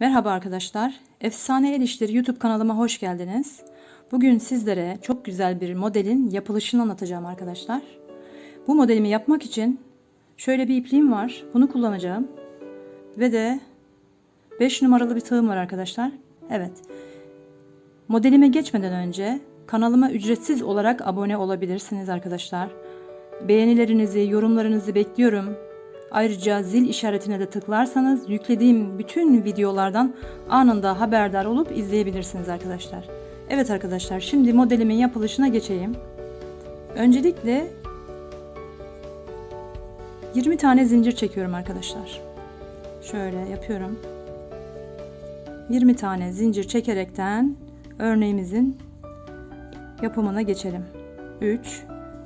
Merhaba arkadaşlar. Efsane El İşleri YouTube kanalıma hoş geldiniz. Bugün sizlere çok güzel bir modelin yapılışını anlatacağım arkadaşlar. Bu modelimi yapmak için şöyle bir ipliğim var. Bunu kullanacağım. Ve de 5 numaralı bir tığım var arkadaşlar. Evet. Modelime geçmeden önce kanalıma ücretsiz olarak abone olabilirsiniz arkadaşlar. Beğenilerinizi, yorumlarınızı bekliyorum. Ayrıca zil işaretine de tıklarsanız yüklediğim bütün videolardan anında haberdar olup izleyebilirsiniz arkadaşlar. Evet arkadaşlar şimdi modelimin yapılışına geçeyim. Öncelikle 20 tane zincir çekiyorum arkadaşlar. Şöyle yapıyorum. 20 tane zincir çekerekten örneğimizin yapımına geçelim. 3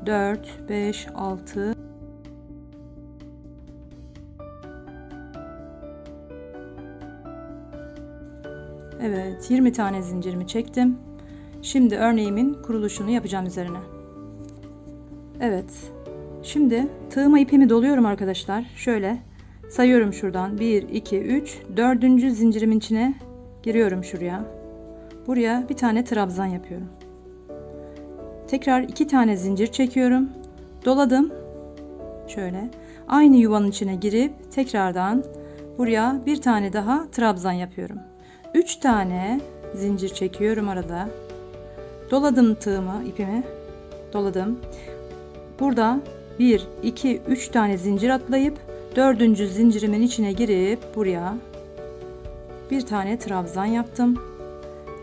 4 5 6 Evet 20 tane zincirimi çektim. Şimdi örneğimin kuruluşunu yapacağım üzerine. Evet. Şimdi tığıma ipimi doluyorum arkadaşlar. Şöyle sayıyorum şuradan. 1, 2, 3, 4. zincirimin içine giriyorum şuraya. Buraya bir tane trabzan yapıyorum. Tekrar iki tane zincir çekiyorum. Doladım. Şöyle. Aynı yuvanın içine girip tekrardan buraya bir tane daha trabzan yapıyorum. 3 tane zincir çekiyorum arada. Doladım tığımı, ipimi. Doladım. Burada 1, 2, 3 tane zincir atlayıp dördüncü zincirimin içine girip buraya bir tane trabzan yaptım.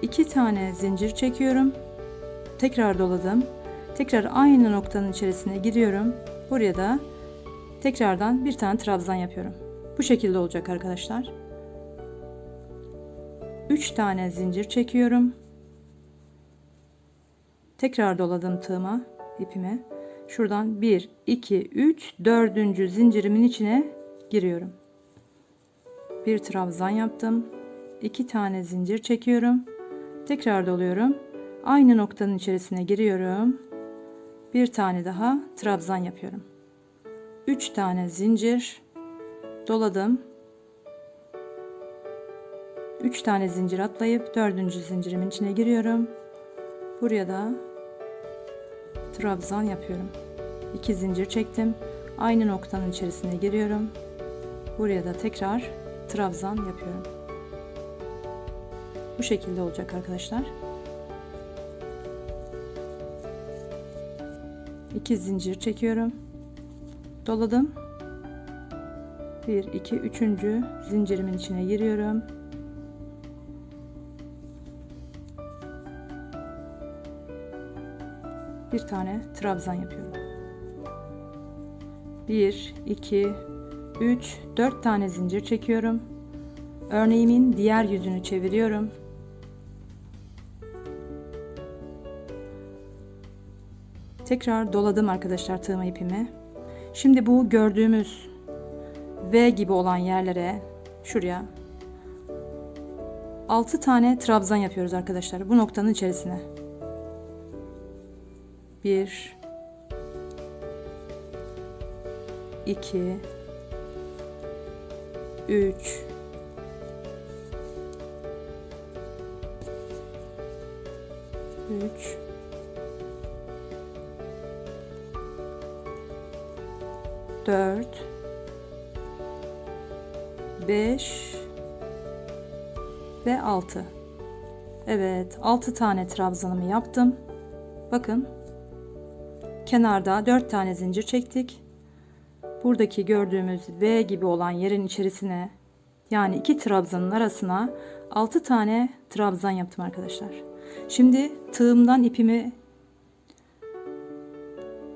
2 tane zincir çekiyorum. Tekrar doladım. Tekrar aynı noktanın içerisine giriyorum. Buraya da tekrardan bir tane trabzan yapıyorum. Bu şekilde olacak arkadaşlar. 3 tane zincir çekiyorum. Tekrar doladım tığıma, ipime. Şuradan 1, 2, 3, 4. zincirimin içine giriyorum. Bir trabzan yaptım. 2 tane zincir çekiyorum. Tekrar doluyorum. Aynı noktanın içerisine giriyorum. Bir tane daha trabzan yapıyorum. 3 tane zincir doladım. 3 tane zincir atlayıp 4. zincirimin içine giriyorum. Buraya da trabzan yapıyorum. 2 zincir çektim. Aynı noktanın içerisine giriyorum. Buraya da tekrar trabzan yapıyorum. Bu şekilde olacak arkadaşlar. 2 zincir çekiyorum. Doladım. 1 2 3. zincirimin içine giriyorum. Bir tane trabzan yapıyorum. 1 2 3 4 tane zincir çekiyorum. Örneğimin diğer yüzünü çeviriyorum. Tekrar doladım arkadaşlar tığma ipimi. Şimdi bu gördüğümüz V gibi olan yerlere şuraya 6 tane trabzan yapıyoruz arkadaşlar bu noktanın içerisine. 1 2 3 3 4 5 ve 6 Evet 6 tane trabzanımı yaptım. Bakın kenarda 4 tane zincir çektik. Buradaki gördüğümüz V gibi olan yerin içerisine yani iki trabzanın arasına 6 tane trabzan yaptım arkadaşlar. Şimdi tığımdan ipimi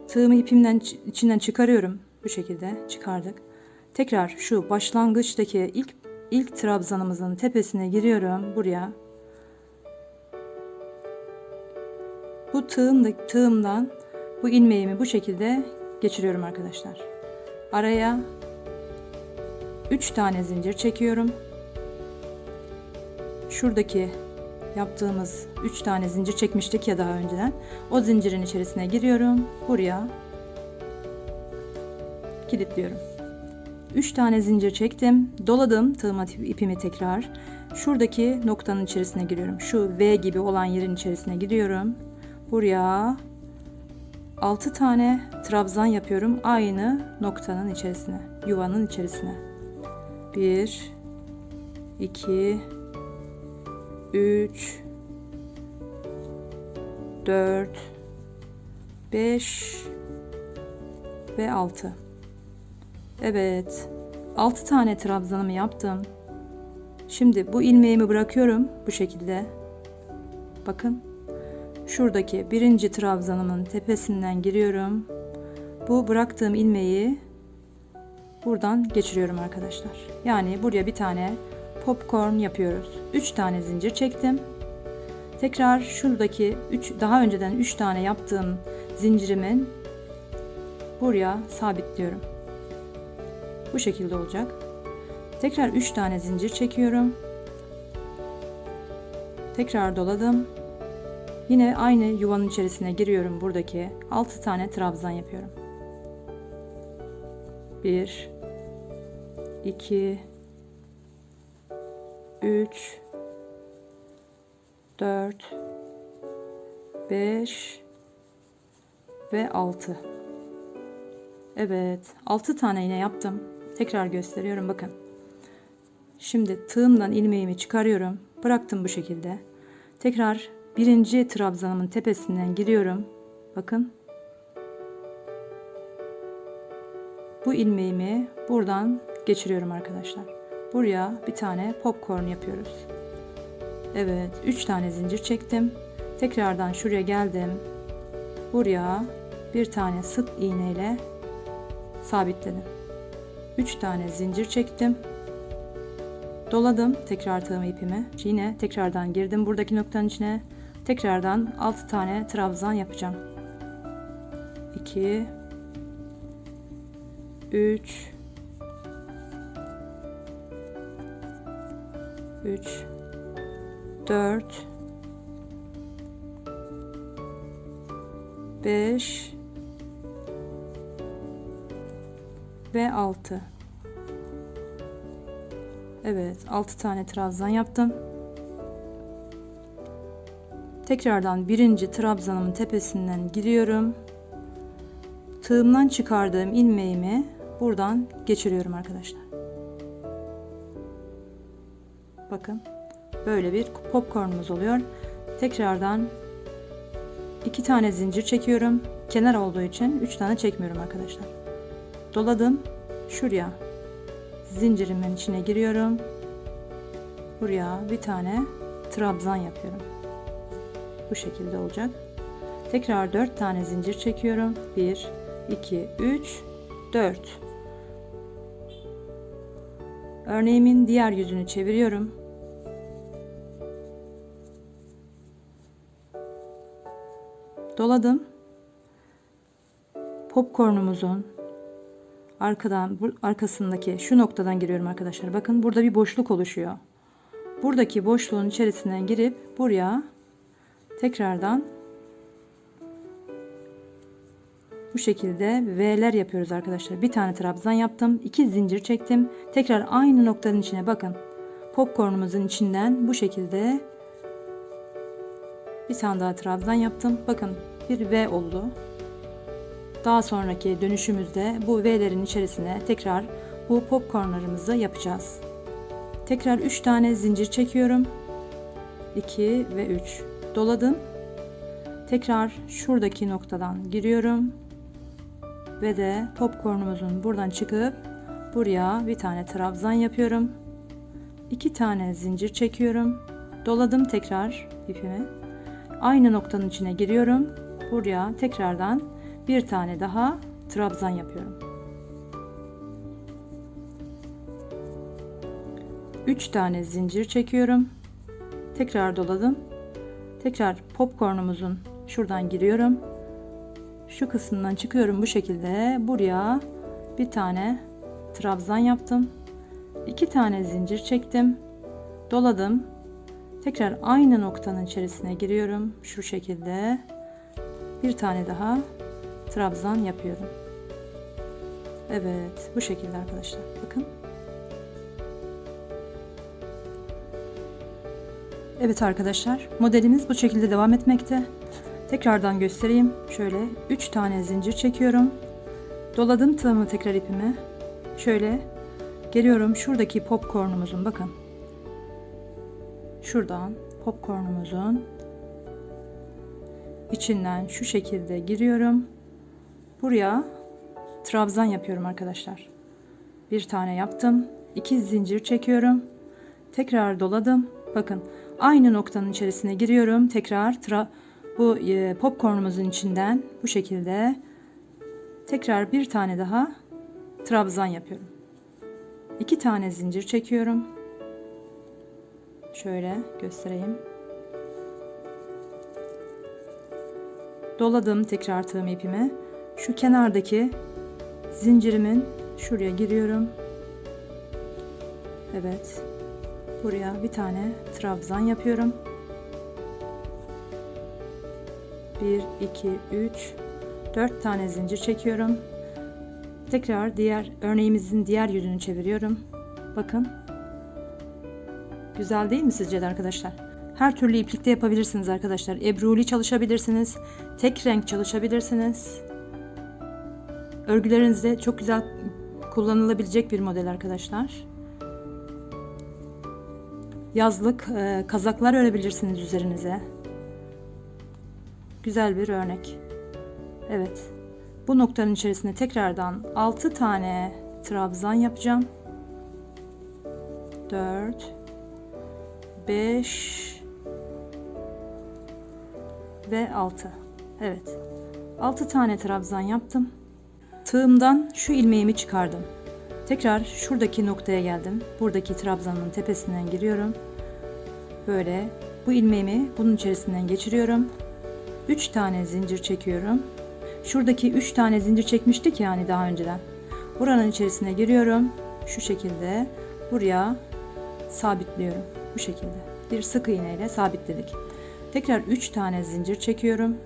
tığımı ipimden içinden çıkarıyorum. Bu şekilde çıkardık. Tekrar şu başlangıçtaki ilk ilk trabzanımızın tepesine giriyorum buraya. Bu tığımda tığımdan bu ilmeğimi bu şekilde geçiriyorum arkadaşlar. Araya 3 tane zincir çekiyorum. Şuradaki yaptığımız 3 tane zincir çekmiştik ya daha önceden. O zincirin içerisine giriyorum. Buraya kilitliyorum. 3 tane zincir çektim. Doladım tığım ipimi tekrar. Şuradaki noktanın içerisine giriyorum. Şu V gibi olan yerin içerisine giriyorum. Buraya 6 tane trabzan yapıyorum aynı noktanın içerisine, yuvanın içerisine. 1 2 3 4 5 ve 6. Evet. 6 tane trabzanımı yaptım. Şimdi bu ilmeğimi bırakıyorum bu şekilde. Bakın. Şuradaki birinci trabzanımın tepesinden giriyorum. Bu bıraktığım ilmeği buradan geçiriyorum arkadaşlar. Yani buraya bir tane popcorn yapıyoruz. 3 tane zincir çektim. Tekrar şuradaki 3 daha önceden 3 tane yaptığım zincirimin buraya sabitliyorum. Bu şekilde olacak. Tekrar 3 tane zincir çekiyorum. Tekrar doladım. Yine aynı yuvanın içerisine giriyorum buradaki 6 tane trabzan yapıyorum. 1 2 3 4 5 ve 6 Evet 6 tane yine yaptım. Tekrar gösteriyorum bakın. Şimdi tığımdan ilmeğimi çıkarıyorum. Bıraktım bu şekilde. Tekrar birinci trabzanımın tepesinden giriyorum. Bakın. Bu ilmeğimi buradan geçiriyorum arkadaşlar. Buraya bir tane popcorn yapıyoruz. Evet 3 tane zincir çektim. Tekrardan şuraya geldim. Buraya bir tane sık iğne ile sabitledim. 3 tane zincir çektim. Doladım tekrar tığım ipimi. Yine tekrardan girdim buradaki noktanın içine tekrardan 6 tane trabzan yapacağım. 2 3 3 4 5 ve 6 Evet 6 tane trabzan yaptım tekrardan birinci trabzanımın tepesinden giriyorum. Tığımdan çıkardığım ilmeğimi buradan geçiriyorum arkadaşlar. Bakın böyle bir popcornumuz oluyor. Tekrardan iki tane zincir çekiyorum. Kenar olduğu için üç tane çekmiyorum arkadaşlar. Doladım. Şuraya zincirimin içine giriyorum. Buraya bir tane trabzan yapıyorum bu şekilde olacak. Tekrar 4 tane zincir çekiyorum. 1 2 3 4 örneğimin diğer yüzünü çeviriyorum. Doladım. Popcornumuzun arkadan arkasındaki şu noktadan giriyorum arkadaşlar. Bakın burada bir boşluk oluşuyor. Buradaki boşluğun içerisinden girip buraya tekrardan bu şekilde V'ler yapıyoruz arkadaşlar. Bir tane trabzan yaptım iki zincir çektim. Tekrar aynı noktanın içine bakın. Popcornumuzun içinden bu şekilde bir tane daha trabzan yaptım. Bakın bir V oldu. Daha sonraki dönüşümüzde bu V'lerin içerisine tekrar bu popcornlarımızı yapacağız. Tekrar 3 tane zincir çekiyorum. 2 ve 3 doladım. Tekrar şuradaki noktadan giriyorum. Ve de popcornumuzun buradan çıkıp buraya bir tane trabzan yapıyorum. 2 tane zincir çekiyorum. Doladım tekrar ipimi. Aynı noktanın içine giriyorum. Buraya tekrardan bir tane daha trabzan yapıyorum. 3 tane zincir çekiyorum. Tekrar doladım. Tekrar popcornumuzun şuradan giriyorum. Şu kısmından çıkıyorum bu şekilde. Buraya bir tane trabzan yaptım. 2 tane zincir çektim. Doladım. Tekrar aynı noktanın içerisine giriyorum. Şu şekilde. Bir tane daha trabzan yapıyorum. Evet, bu şekilde arkadaşlar. Bakın. Evet arkadaşlar, modelimiz bu şekilde devam etmekte. Tekrardan göstereyim. Şöyle 3 tane zincir çekiyorum. Doladım tığımı tekrar ipime. Şöyle geliyorum şuradaki popcornumuzun bakın. Şuradan popcornumuzun içinden şu şekilde giriyorum. Buraya trabzan yapıyorum arkadaşlar. Bir tane yaptım. iki zincir çekiyorum. Tekrar doladım. Bakın aynı noktanın içerisine giriyorum. Tekrar tra bu e, popcornumuzun içinden bu şekilde tekrar bir tane daha trabzan yapıyorum. İki tane zincir çekiyorum. Şöyle göstereyim. Doladım tekrar tığım ipime. Şu kenardaki zincirimin şuraya giriyorum. Evet. Buraya bir tane trabzan yapıyorum. 1 2 3 4 tane zincir çekiyorum. Tekrar diğer örneğimizin diğer yüzünü çeviriyorum. Bakın. Güzel değil mi sizce de arkadaşlar? Her türlü iplikte yapabilirsiniz arkadaşlar. Ebruli çalışabilirsiniz. Tek renk çalışabilirsiniz. Örgülerinizde çok güzel kullanılabilecek bir model arkadaşlar. Yazlık e, kazaklar örebilirsiniz üzerinize. Güzel bir örnek. Evet. Bu noktanın içerisine tekrardan 6 tane trabzan yapacağım. 4 5 ve 6. Evet. 6 tane trabzan yaptım. Tığımdan şu ilmeğimi çıkardım. Tekrar şuradaki noktaya geldim. Buradaki trabzanın tepesinden giriyorum. Böyle bu ilmeğimi bunun içerisinden geçiriyorum. 3 tane zincir çekiyorum. Şuradaki 3 tane zincir çekmiştik yani daha önceden. Buranın içerisine giriyorum. Şu şekilde buraya sabitliyorum. Bu şekilde. Bir sık iğne ile sabitledik. Tekrar 3 tane zincir çekiyorum.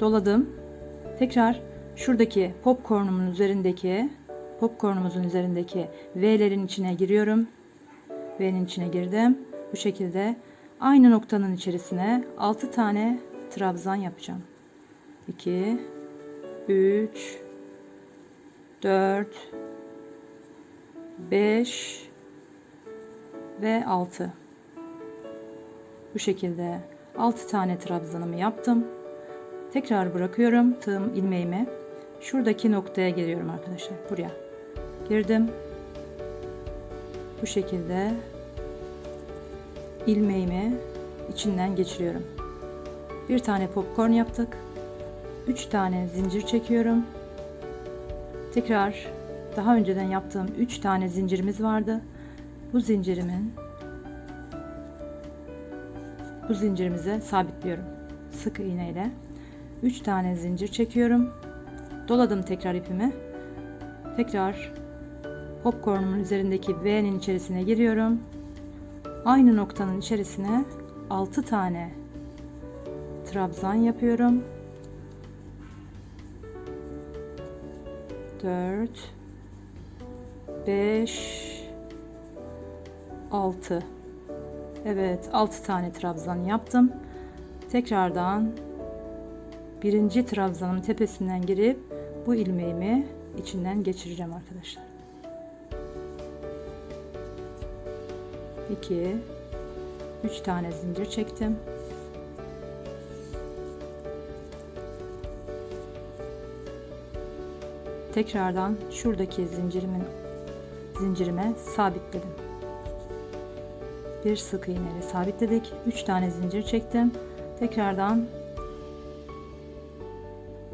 Doladım. Tekrar şuradaki popcornumun üzerindeki popcornumuzun üzerindeki V'lerin içine giriyorum. V'nin içine girdim. Bu şekilde aynı noktanın içerisine 6 tane trabzan yapacağım. 2 3 4 5 ve 6 bu şekilde 6 tane trabzanımı yaptım tekrar bırakıyorum tığım ilmeğimi şuradaki noktaya geliyorum arkadaşlar buraya. Girdim. Bu şekilde ilmeğimi içinden geçiriyorum. Bir tane popcorn yaptık. 3 tane zincir çekiyorum. Tekrar daha önceden yaptığım 3 tane zincirimiz vardı. Bu zincirimin bu zincirimize sabitliyorum sık iğne ile 3 tane zincir çekiyorum doladım tekrar ipimi tekrar popcornumun üzerindeki V'nin içerisine giriyorum. Aynı noktanın içerisine 6 tane trabzan yapıyorum. 4 5 6 Evet 6 tane trabzan yaptım. Tekrardan birinci trabzanın tepesinden girip bu ilmeğimi içinden geçireceğim arkadaşlar 2 3 tane zincir çektim tekrardan şuradaki zincirimin zincirime sabitledim. Bir sık iğne ile sabitledik. 3 tane zincir çektim. Tekrardan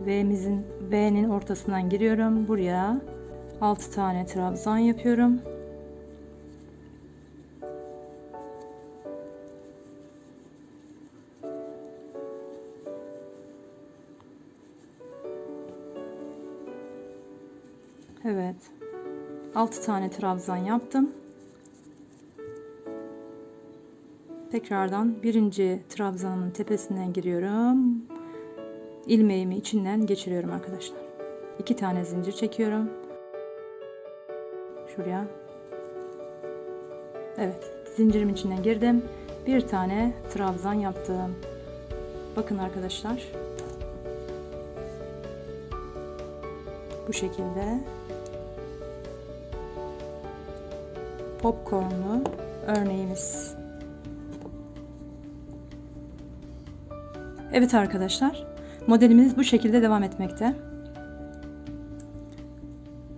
V'mizin V'nin ortasından giriyorum. Buraya 6 tane trabzan yapıyorum. Evet. 6 tane trabzan yaptım. Tekrardan birinci trabzanımın tepesinden giriyorum. İlmeğimi içinden geçiriyorum arkadaşlar. iki tane zincir çekiyorum. Şuraya. Evet, zincirim içine girdim. Bir tane trabzan yaptım. Bakın arkadaşlar. Bu şekilde popcornlu örneğimiz. Evet arkadaşlar, modelimiz bu şekilde devam etmekte.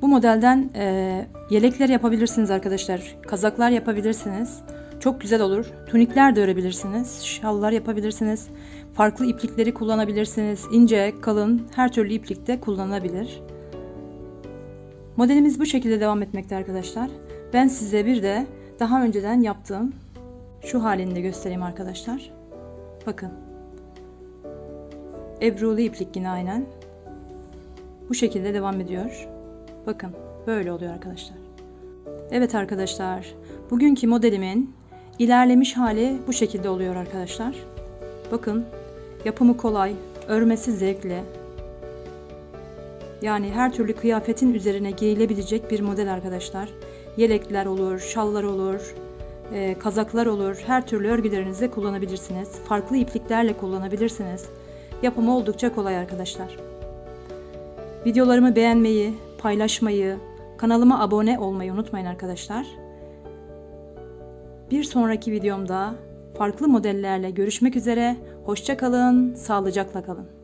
Bu modelden e, yelekler yapabilirsiniz arkadaşlar. Kazaklar yapabilirsiniz. Çok güzel olur. Tunikler de örebilirsiniz. Şallar yapabilirsiniz. Farklı iplikleri kullanabilirsiniz. İnce, kalın, her türlü iplik de kullanılabilir. Modelimiz bu şekilde devam etmekte arkadaşlar. Ben size bir de daha önceden yaptığım şu halini de göstereyim arkadaşlar. Bakın. Ebrulu iplik yine aynen. Bu şekilde devam ediyor. Bakın böyle oluyor arkadaşlar. Evet arkadaşlar. Bugünkü modelimin ilerlemiş hali bu şekilde oluyor arkadaşlar. Bakın yapımı kolay, örmesi zevkli. Yani her türlü kıyafetin üzerine giyilebilecek bir model arkadaşlar. Yelekler olur, şallar olur, e, kazaklar olur. Her türlü örgülerinizde kullanabilirsiniz. Farklı ipliklerle kullanabilirsiniz. Yapımı oldukça kolay arkadaşlar. Videolarımı beğenmeyi, paylaşmayı, kanalıma abone olmayı unutmayın arkadaşlar. Bir sonraki videomda farklı modellerle görüşmek üzere. Hoşça kalın, sağlıcakla kalın.